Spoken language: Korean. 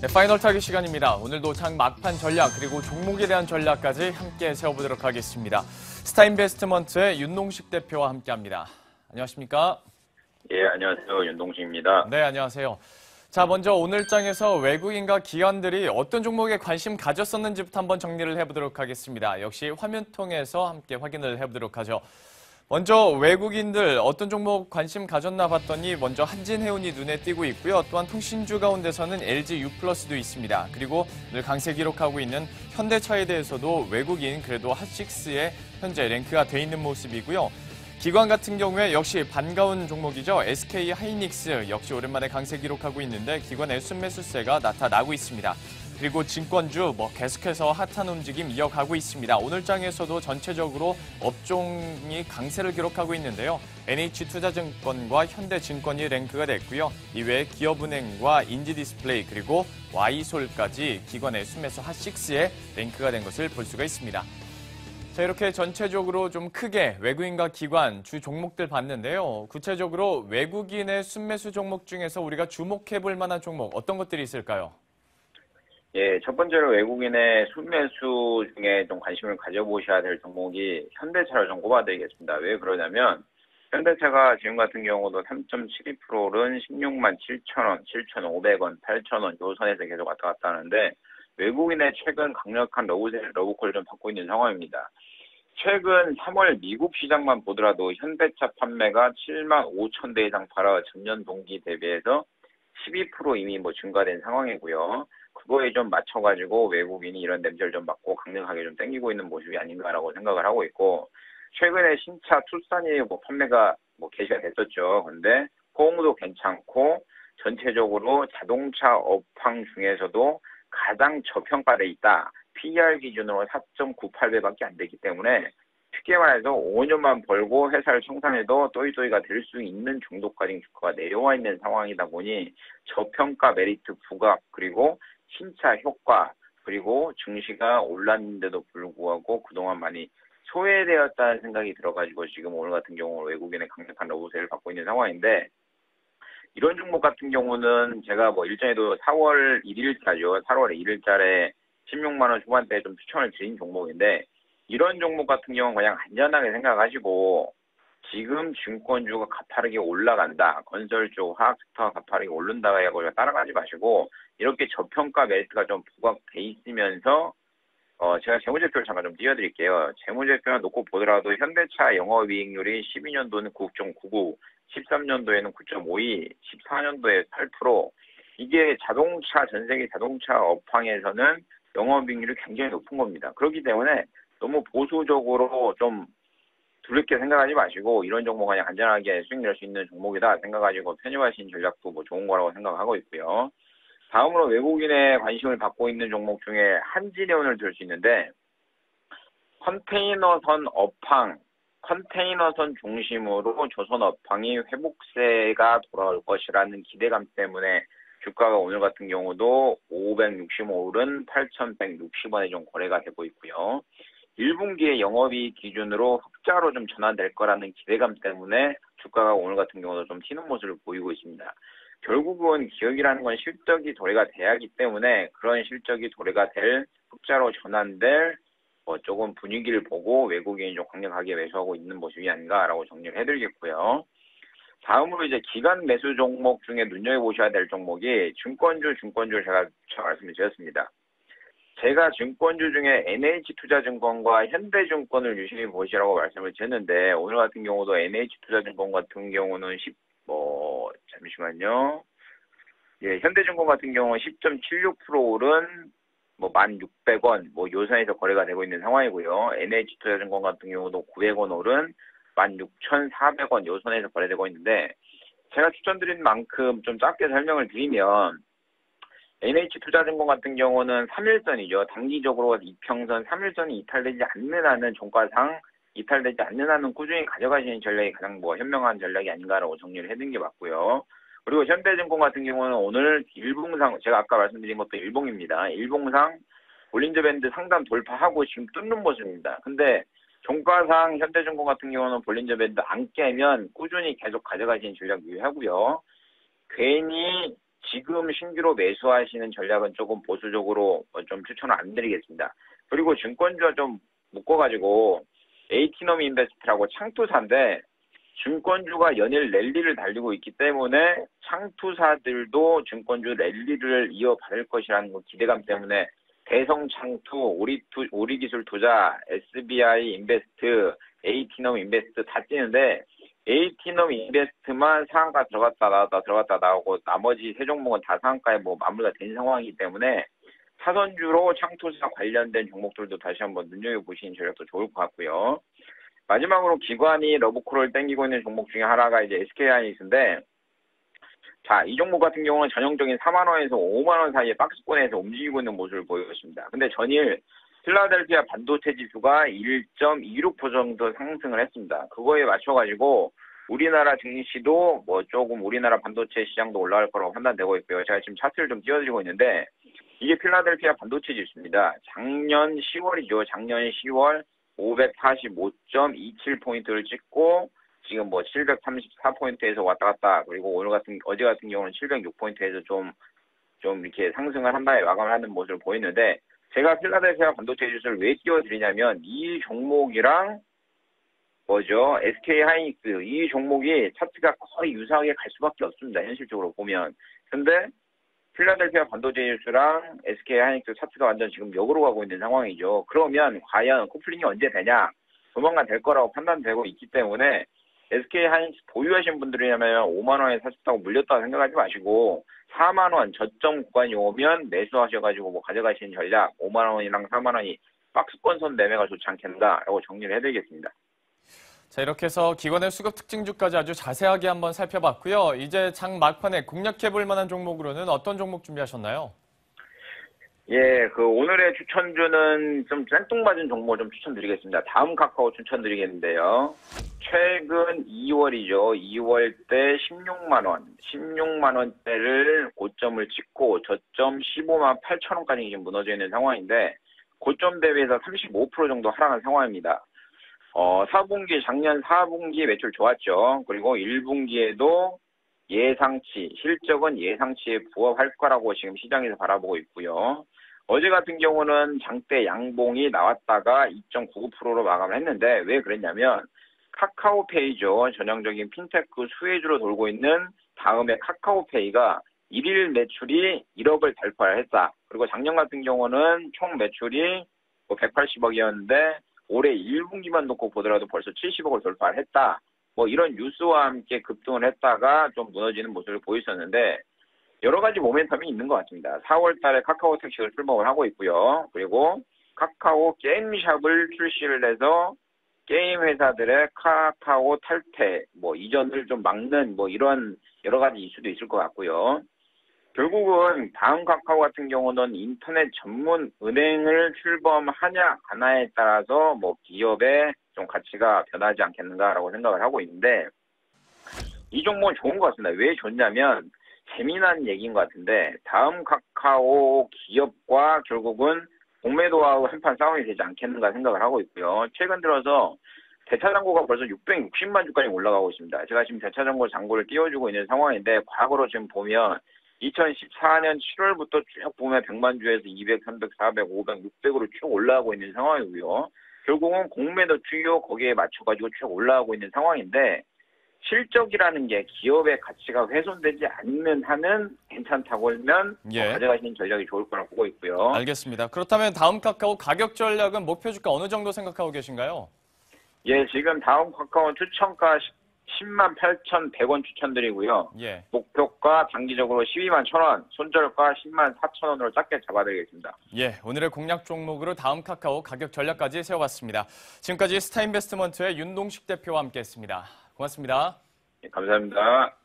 네, 파이널 타기 시간입니다. 오늘도 장 막판 전략 그리고 종목에 대한 전략까지 함께 세워보도록 하겠습니다. 스타인베스트먼트의 윤동식 대표와 함께합니다. 안녕하십니까? 예, 안녕하세요. 윤동식입니다. 네, 안녕하세요. 자, 먼저 오늘 장에서 외국인과 기관들이 어떤 종목에 관심 가졌었는지부터 한번 정리를 해보도록 하겠습니다. 역시 화면 통해서 함께 확인을 해보도록 하죠. 먼저 외국인들 어떤 종목 관심 가졌나 봤더니 먼저 한진해운이 눈에 띄고 있고요. 또한 통신주 가운데서는 LG U+도 있습니다. 그리고 늘 강세 기록하고 있는 현대차에 대해서도 외국인 그래도 핫식스에 현재 랭크가 돼 있는 모습이고요. 기관 같은 경우에 역시 반가운 종목이죠. SK 하이닉스 역시 오랜만에 강세 기록하고 있는데 기관의 순매수세가 나타나고 있습니다. 그리고 증권주 뭐 계속해서 핫한 움직임 이어가고 있습니다. 오늘 장에서도 전체적으로 업종이 강세를 기록하고 있는데요. NH투자증권과 현대증권이 랭크가 됐고요. 이외에 기업은행과 인지디스플레이 그리고 와이솔까지 기관의 순매수 핫6에 랭크가 된 것을 볼 수가 있습니다. 자, 이렇게 전체적으로 좀 크게 외국인과 기관 주 종목들 봤는데요. 구체적으로 외국인의 순매수 종목 중에서 우리가 주목해 볼 만한 종목 어떤 것들이 있을까요? 예, 첫 번째로 외국인의 순매수 중에 좀 관심을 가져보셔야 될 종목이 현대차를 좀 꼽아드리겠습니다. 왜 그러냐면 현대차가 지금 같은 경우도 3.72%는 16만 7천 원, 7,500원, 8천 원 요 선에서 계속 왔다 갔다 하는데 외국인의 최근 강력한 러브셀, 러브콜을 좀 받고 있는 상황입니다. 최근 3월 미국 시장만 보더라도 현대차 판매가 7만 5천 대 이상 팔아 전년 동기 대비해서 12% 이미 뭐 증가된 상황이고요. 그거에 좀 맞춰가지고 외국인이 이런 냄새를 좀 맡고 강력하게 좀 땡기고 있는 모습이 아닌가라고 생각을 하고 있고 최근에 신차 투싼이 뭐 판매가 뭐 개시가 됐었죠. 근데 호응도 괜찮고 전체적으로 자동차 업황 중에서도 가장 저평가돼 있다. PER 기준으로 4.98배밖에 안 되기 때문에 쉽게 말해서 5년만 벌고 회사를 청산해도 또이또이가 될 수 있는 정도까지 주가가 내려와 있는 상황이다 보니 저평가 메리트 부각 그리고 신차 효과 그리고 증시가 올랐는데도 불구하고 그동안 많이 소외되었다는 생각이 들어가지고 지금 오늘 같은 경우 외국인의 강력한 러브세를 받고 있는 상황인데 이런 종목 같은 경우는 제가 뭐 일전에도 4월 1일자죠. 4월 1일자에 16만 원 초반대에 좀 추천을 드린 종목인데 이런 종목 같은 경우는 그냥 안전하게 생각하시고 지금 증권주가 가파르게 올라간다. 건설주, 화학스타가 가파르게 오른다고 해고 따라가지 마시고 이렇게 저평가 메리트가 좀 부각돼 있으면서 어 제가 재무제표를 잠깐 좀 띄워드릴게요. 재무제표를 놓고 보더라도 현대차 영업이익률이 12년도는 9.99, 13년도에는 9.52, 14년도에 8%. 이게 자동차 전 세계 자동차 업황에서는 영업이익률이 굉장히 높은 겁니다. 그렇기 때문에 너무 보수적으로 좀 두렵게 생각하지 마시고 이런 종목 그냥 안전하게 수익 낼 수 있는 종목이다 생각하시고 편입하신 전략도 뭐 좋은 거라고 생각하고 있고요. 다음으로 외국인의 관심을 받고 있는 종목 중에 한진해운을 들 수 있는데 컨테이너선 업황, 컨테이너선 중심으로 조선 업황이 회복세가 돌아올 것이라는 기대감 때문에 주가가 오늘 같은 경우도 565른 8,160원에 좀 거래가 되고 있고요. 1분기의 영업이익 기준으로 흑자로 좀 전환될 거라는 기대감 때문에 주가가 오늘 같은 경우도 좀 튀는 모습을 보이고 있습니다. 결국은 기업이라는 건 실적이 도래가 돼야 하기 때문에 그런 실적이 도래가 될 흑자로 전환될 뭐 조금 분위기를 보고 외국인이 좀 강력하게 매수하고 있는 모습이 아닌가라고 정리를 해드리겠고요. 다음으로 이제 기간 매수 종목 중에 눈여겨보셔야 될 종목이 증권주, 증권주 제가 말씀을 드렸습니다. 제가 증권주 중에 NH투자증권과 현대증권을 유심히 보시라고 말씀을 드렸는데 오늘 같은 경우도 NH투자증권 같은 경우는 10, 뭐 잠시만요. 예, 현대증권 같은 경우는 10.76% 오른 뭐 1,600원 뭐 요선에서 거래가 되고 있는 상황이고요. NH투자증권 같은 경우도 900원 오른 16,400원 요선에서 거래되고 있는데 제가 추천드린 만큼 좀 짧게 설명을 드리면 NH투자증권 같은 경우는 3일선이죠. 단기적으로 이평선 3일선이 이탈되지 않는 한은 종가상 이탈되지 않는 한은 꾸준히 가져가시는 전략이 가장 뭐 현명한 전략이 아닌가라고 정리를 해둔 게 맞고요. 그리고 현대증권 같은 경우는 오늘 일봉상 제가 아까 말씀드린 것도 일봉입니다. 일봉상 볼린저 밴드 상단 돌파하고 지금 뚫는 모습입니다. 근데 종가상 현대증권 같은 경우는 볼린저 밴드 안 깨면 꾸준히 계속 가져가시는 전략 유의하고요. 괜히 지금 신규로 매수하시는 전략은 조금 보수적으로 어, 좀 추천을 안 드리겠습니다. 그리고 증권주와 좀 묶어가지고 에이티넘 인베스트라고 창투사인데 증권주가 연일 랠리를 달리고 있기 때문에 창투사들도 증권주 랠리를 이어받을 것이라는 그 기대감 때문에 대성창투, 우리투, 우리기술투자, SBI 인베스트, 에이티넘 인베스트 다 뛰는데 에이티넘 인베스트만 상한가 들어갔다 나왔다 들어갔다 나오고 나머지 세 종목은 다 상한가에 뭐 마무리가 된 상황이기 때문에 사선주로 창투사 관련된 종목들도 다시 한번 눈여겨보시는 전략도 좋을 것 같고요. 마지막으로 기관이 러브콜을 땡기고 있는 종목 중에 하나가 이제 SK하이닉스인데 자, 이 종목 같은 경우는 전형적인 4만원에서 5만원 사이의 박스권에서 움직이고 있는 모습을 보이고 있습니다. 근데 전일 필라델피아 반도체 지수가 1.26% 정도 상승을 했습니다. 그거에 맞춰가지고 우리나라 증시도 뭐 조금 우리나라 반도체 시장도 올라갈 거라고 판단되고 있고요. 제가 지금 차트를 좀 띄워드리고 있는데 이게 필라델피아 반도체 지수입니다. 작년 10월이죠. 작년 10월 545.27포인트를 찍고 지금 뭐 734포인트에서 왔다 갔다 그리고 오늘 같은 어제 같은 경우는 706포인트에서 좀 좀 이렇게 상승을 한 다음에 마감을 하는 모습을 보이는데 제가 필라델피아 반도체 지수를 왜 띄워드리냐면 이 종목이랑 뭐죠? SK 하이닉스 이 종목이 차트가 거의 유사하게 갈 수밖에 없습니다 현실적으로 보면. 근데 필라델피아 반도체 지수랑 SK 하이닉스 차트가 완전 지금 역으로 가고 있는 상황이죠. 그러면 과연 코플링이 언제 되냐? 조만간 될 거라고 판단되고 있기 때문에 SK 하이닉스 보유하신 분들이라면 5만 원에 사셨다고 물렸다고 생각하지 마시고 4만 원 저점 구간이 오면 매수하셔가지고 뭐 가져가시는 전략 5만 원이랑 4만 원이 박스권선 매매가 좋지 않겠는가라고 정리를 해드리겠습니다. 자, 이렇게 해서 기관의 수급 특징주까지 아주 자세하게 한번 살펴봤고요. 이제 장 막판에 공략해볼 만한 종목으로는 어떤 종목 준비하셨나요? 예, 그 오늘의 추천주는 좀 쌩뚱맞은 종목 좀 추천드리겠습니다. 다음 카카오 추천드리겠는데요. 최근 2월이죠. 2월 때 16만 원, 16만 원대를 고점을 찍고 저점 15만 8천 원까지 지금 무너져 있는 상황인데 고점 대비해서 35% 정도 하락한 상황입니다. 어, 4분기 작년 4분기 매출 좋았죠. 그리고 1분기에도 예상치, 실적은 예상치에 부합할 거라고 지금 시장에서 바라보고 있고요. 어제 같은 경우는 장대 양봉이 나왔다가 2.99%로 마감을 했는데 왜 그랬냐면 카카오페이죠. 전형적인 핀테크 수혜주로 돌고 있는 다음에 카카오페이가 1일 매출이 1억을 달성을 했다. 그리고 작년 같은 경우는 총 매출이 뭐 180억이었는데 올해 1분기만 놓고 보더라도 벌써 70억을 돌파를 했다. 뭐 이런 뉴스와 함께 급등을 했다가 좀 무너지는 모습을 보였었는데 여러 가지 모멘텀이 있는 것 같습니다. 4월 달에 카카오 택시를 출범을 하고 있고요. 그리고 카카오 게임샵을 출시를 해서 게임 회사들의 카카오 탈퇴, 뭐 이전을 좀 막는 뭐 이런 여러 가지 이슈도 있을 것 같고요. 결국은 다음 카카오 같은 경우는 인터넷 전문 은행을 출범하냐 하나에 따라서 뭐 기업의 좀 가치가 변하지 않겠는가라고 생각을 하고 있는데 이 종목은 좋은 것 같습니다. 왜 좋냐면 재미난 얘기인 것 같은데 다음 카카오 기업과 결국은 공매도하고 한판 싸움이 되지 않겠는가 생각을 하고 있고요. 최근 들어서 대차장고가 벌써 660만 주까지 올라가고 있습니다. 제가 지금 대차장고 장고를 띄워주고 있는 상황인데 과거로 지금 보면 2014년 7월부터 쭉 보면 100만 주에서 200, 300, 400, 500, 600으로 쭉 올라가고 있는 상황이고요. 결국은 공매도 주요 거기에 맞춰가지고 쭉 올라가고 있는 상황인데 실적이라는 게 기업의 가치가 훼손되지 않는 한은 괜찮다고 하면 예. 뭐 가져가시는 전략이 좋을 거라고 보고 있고요. 알겠습니다. 그렇다면 다음 카카오 가격 전략은 목표 주가 어느 정도 생각하고 계신가요? 예, 지금 다음 카카오 추천가 10만 8,100원 추천드리고요. 예. 목표가 단기적으로 12만 1,000원, 손절가 10만 4,000원으로 짧게 잡아드리겠습니다. 예, 오늘의 공략 종목으로 다음 카카오 가격 전략까지 세워봤습니다. 지금까지 스타인베스트먼트의 윤동식 대표와 함께했습니다. 고맙습니다. 예, 감사합니다.